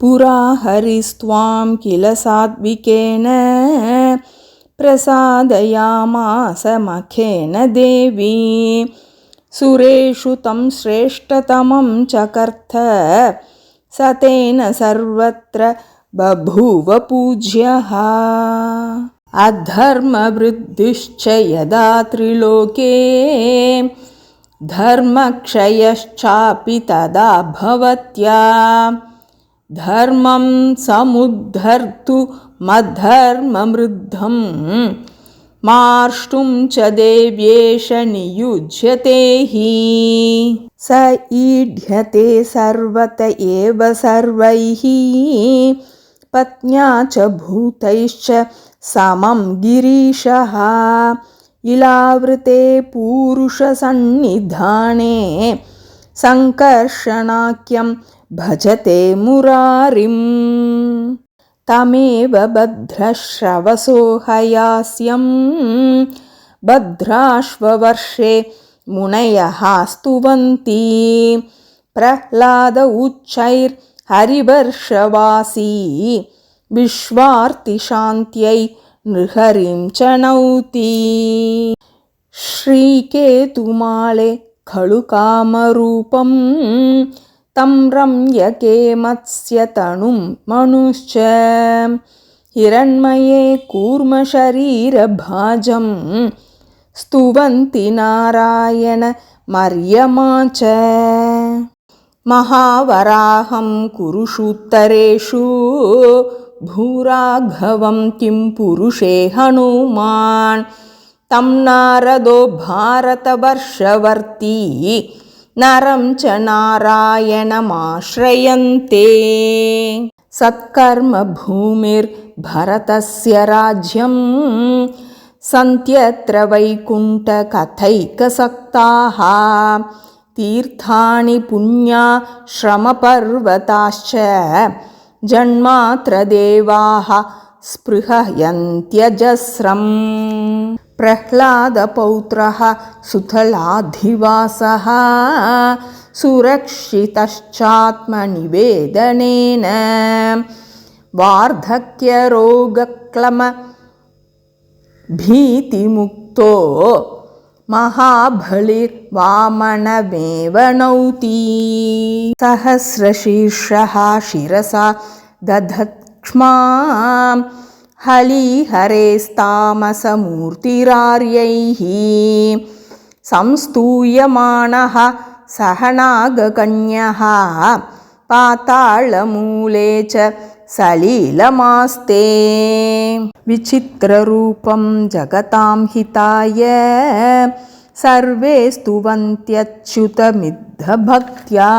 पुरा हरिस्त्वां किल सात्विकेन प्रसादयामासमखेन देवी। सुरेषु तं श्रेष्ठतमं चकर्थ स तेन सर्वत्र बभूव पूज्यः। अधर्मवृद्धिश्च यदा त्रिलोके, धर्मक्षयश्चापि तदा भवत्या। धर्मं समुद्धर्तु मद्धर्ममृद्धं मार्ष्टुं च देव्येष नियुज्यते हि। स ईढ्यते सर्वत एव सर्वैः। पत्न्या च भूतैश्च समं गिरीशः। इलावृते पूरुषसन्निधाने सङ्कर्षणाख्यं भजते मुरारिम्। तमेव भद्रश्रवसो हयास्यं भद्राश्ववर्षे मुनयः स्तुवन्ति प्रह्लाद उच्चैर्हरिवर्षवासी विश्वार्तिशान्त्यै नृहरिं च नौति। श्रीकेतुमाळे खलु कामरूपं तं रम्यके मत्स्यतनुं मनुश्च हिरण्मये कूर्मशरीरभाजं स्तुवन्ति नारायणमर्यमा च। महावराहं कुरुषुत्तरेषु। भूराघवं किं पुरुषे हनुमान्। तं नारदो भारतवर्षवर्ती नरं च नारायणमाश्रयन्ते। सत्कर्मभूमिर्भरतस्य राज्यं। सन्त्यत्र वैकुण्ठकथैकसक्ताः तीर्थानि पुण्या श्रमपर्वताश्च। जन्मात्रदेवाः स्पृहयन्त्यजस्रम् प्रह्लादपौत्रः सुथलाधिवासः सुरक्षितश्चात्मनिवेदनेन वार्धक्यरोगक्लमभीतिमुक्तो महाबलिर्वामनमेव नौति। सहस्रशीर्षः शिरसा दधक्ष्मां हलिहरेस्तामसमूर्तिरार्यैः संस्तूयमानः सहनागकन्यः पाताळमूले च सलीलमास्ते। विचित्ररूपं जगतां हिताय सर्वे स्तुवन्त्यच्युतमिद्धभक्त्या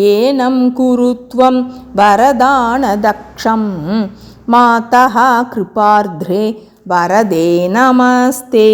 येनं कुरु त्वं वरदानदक्षं मातः कृपार्ध्रे वरदे नमस्ते